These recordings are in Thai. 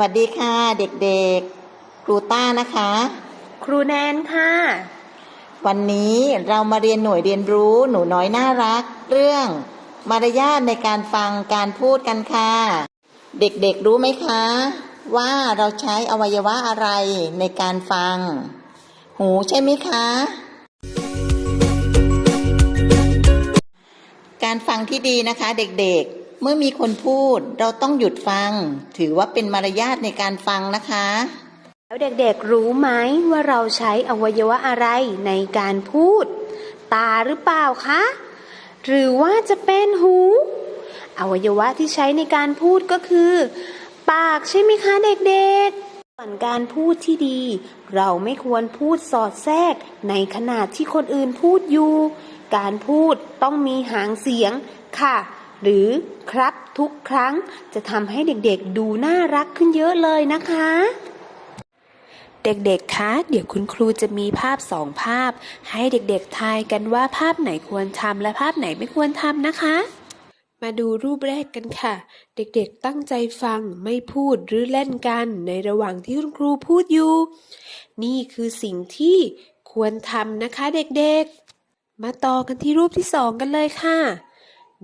วัสดีค่ะเด็กๆ ครูต้านะคะ ครูแนนค่ะ วันนี้เรามาเรียนหน่วยเรียนรู้หนูน้อยน่ารัก เรื่องมารยาทในการฟังการพูดกันค่ะ เด็กๆรู้ไหมคะ ว่าเราใช้อวัยวะอะไรในการฟัง หูใช่ไหมคะ การฟังที่ดีนะคะเด็กๆ เมื่อมีคนพูดเราต้องหยุดฟัง ถือว่าเป็นมารยาทในการฟังนะคะ แล้วเด็กๆรู้ไหมว่าเราใช้อวัยวะอะไรในการพูด ตาหรือเปล่าคะ หรือว่าจะเป็นหู อวัยวะที่ใช้ในการพูดก็คือ ปากใช่ไหมคะเด็กๆส่วนการพูดที่ดี เราไม่ควรพูดสอดแทรก ในขณะที่คนอื่นพูดอยู่ การพูดต้องมีหางเสียงค่ะ หรือครับทุกครั้งจะทำให้เด็กๆดูน่ารักขึ้นเยอะเลยนะคะ เด็กๆ คะ เดี๋ยวคุณครูจะมีภาพสองภาพ ให้เด็กๆ ทายกันว่าภาพไหนควรทำและภาพไหนไม่ควรทำนะคะ มาดูรูปแรกกันค่ะ เด็กๆ ตั้งใจฟังไม่พูดหรือเล่นกันในระหว่างที่คุณครูพูดอยู่ นี่คือสิ่งที่ควรทำนะคะเด็กๆ มาต่อกันที่รูปที่สองกันเลยค่ะ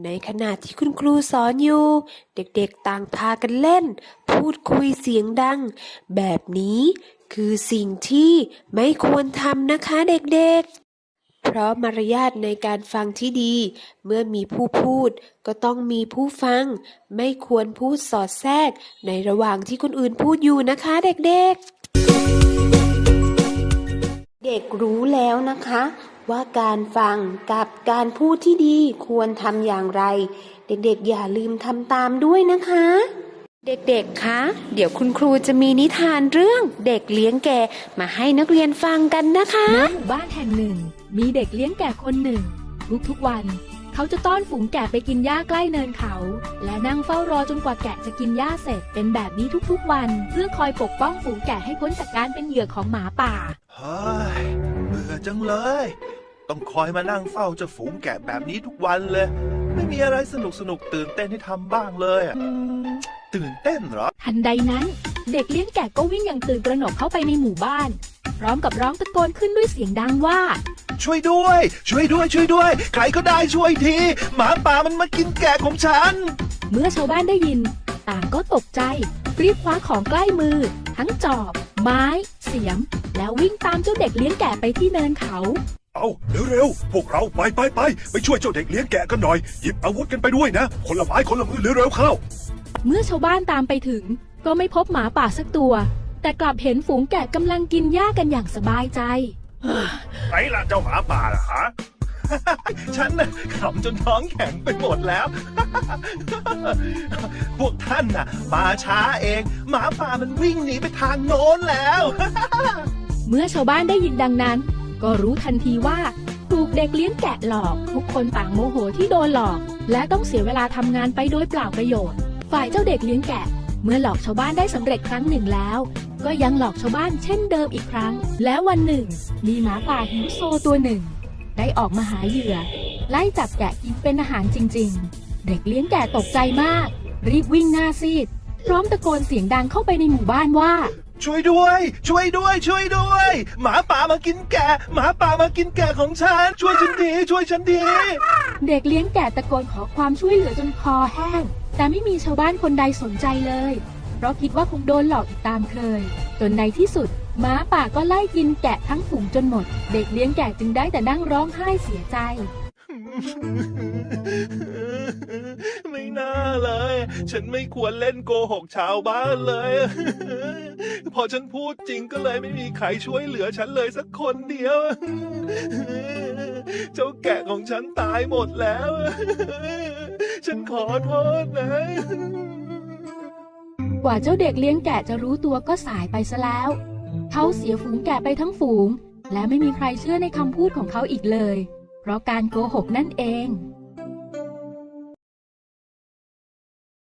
ในขณะที่คุณครูสอนอยู่ เด็กๆต่างพากันเล่น พูดคุยเสียงดัง แบบนี้คือสิ่งที่ไม่ควรทำนะคะเด็กๆเพราะมารยาทในการฟังที่ดี เมื่อมีผู้พูดก็ต้องมีผู้ฟัง ไม่ควรพูดสอดแทรก ในระหว่างที่คนอื่นพูดอยู่นะคะเด็กๆ เด็กรู้แล้วนะคะ ว่าการฟังกับการพูดที่ดีควรทำอย่างไร เด็กๆ อย่าลืมทำตามด้วยนะคะ เด็กๆ คะ เดี๋ยวคุณครูจะมีนิทานเรื่องเด็กเลี้ยงแกะมาให้นักเรียนฟังกันนะคะณหมู่บ้านแห่งหนึ่ง มีเด็กเลี้ยงแกะคนหนึ่ง ทุกๆวัน เขาจะต้อนฝูงแกะไปกินหญ้าใกล้เนินเขา และนั่งเฝ้ารอจนกว่าแกะจะกินหญ้าเสร็จเป็นแบบนี้ทุกๆวัน เพื่อคอยปกป้องฝูงแกะให้พ้นจากการเป็นเหยื่อของหมาป่าเฮ้ยเบื่อจังเลย ต้องคอยมานั่งเฝ้าเจะฝูงแกะแบบนี้ทุกวันเลย ไม่มีอะไรสนุกสนุกๆตื่นเต้นให้ทำบ้างเลยอะอืมตื่นเต้นเหรอ ทันใดนั้น เด็กเลี้ยงแกะก็วิ่งอย่างตื่นตระหนกเข้าไปในหมู่บ้าน พร้อมกับร้องตะโกนขึ้นด้วยเสียงดังว่า ช่วยด้วย ช่วยด้วย ช่วยด้วย ใครก็ได้ช่วยที หมาป่ามันมากินแกะของฉัน เมื่อชาวบ้านได้ยิน ต่างก็ตกใจ รีบคว้าของใกล้มือ ทั้งจอบ ไม้ เสียม แล้ววิ่งตามเจ้าเด็กเลี้ยงแกะไปที่เนินเขา เอาเร็วๆ พวกเราไปไปไปไปช่วยเจ้าเด็กเลี้ยงแกะกันหน่อย หยิบอาวุธกันไปด้วยนะ คนละไม้คนละมือเร็วๆเข้า เมื่อชาวบ้านตามไปถึง ก็ไม่พบหมาป่าสักตัว แต่กลับเห็นฝูงแกะกำลังกินหญ้ากันอย่างสบายใจ ไหนล่ะเจ้าหมาป่าล่ะฮะ ฉันน่ะขำจนท้องแข็งไปหมดแล้ว พวกท่านน่ะมาช้าเอง หมาป่ามันวิ่งหนีไปทางโน้นแล้ว เมื่อชาวบ้านได้ยินดังนั้น ก็รู้ทันทีว่าถูกเด็กเลี้ยงแกะหลอก ทุกคนต่างโมโหที่โดนหลอก และต้องเสียเวลาทำงานไปโดยเปล่าประโยชน์ ฝ่ายเจ้าเด็กเลี้ยงแกะ เมื่อหลอกชาวบ้านได้สำเร็จครั้งหนึ่งแล้ว ก็ยังหลอกชาวบ้านเช่นเดิมอีกครั้ง แล้ววันหนึ่ง มีหมาป่าหิวโซตัวหนึ่ง ได้ออกมาหาเหยื่อ ไล่จับแกะกินเป็นอาหารจริง ๆ เด็กเลี้ยงแกะตกใจมาก รีบวิ่งหน้าซีดพร้อมตะโกนเสียงดังเข้าไปในหมู่บ้านว่า ช่วยด้วย ช่วยด้วย ช่วยด้วย หมาป่ามากินแกะ หมาป่ามากินแกะของฉัน ช่วยฉันทีช่วยฉันทีเด็กเลี้ยงแกะตะโกนขอความช่วยเหลือจนคอแห้ง แต่ไม่มีชาวบ้านคนใดสนใจเลย เพราะคิดว่าคงโดนหลอกอีกตามเคย จนในที่สุดหมาป่าก็ไล่กินแกะทั้งฝูงจนหมด เด็กเลี้ยงแกะจึงได้แต่นั่งร้องไห้เสียใจ น่าเลย ฉันไม่ควรเล่นโกหกชาวบ้านเลย พอฉันพูดจริงก็เลยไม่มีใครช่วยเหลือฉันเลยสักคนเดียว เจ้าแกะของฉันตายหมดแล้ว ฉันขอโทษนะกว่าเจ้าเด็กเลี้ยงแกะจะรู้ตัวก็สายไปซะแล้ว เขาเสียฝูงแกะไปทั้งฝูง และไม่มีใครเชื่อในคำพูดของเขาอีกเลย เพราะการโกหกนั่นเอง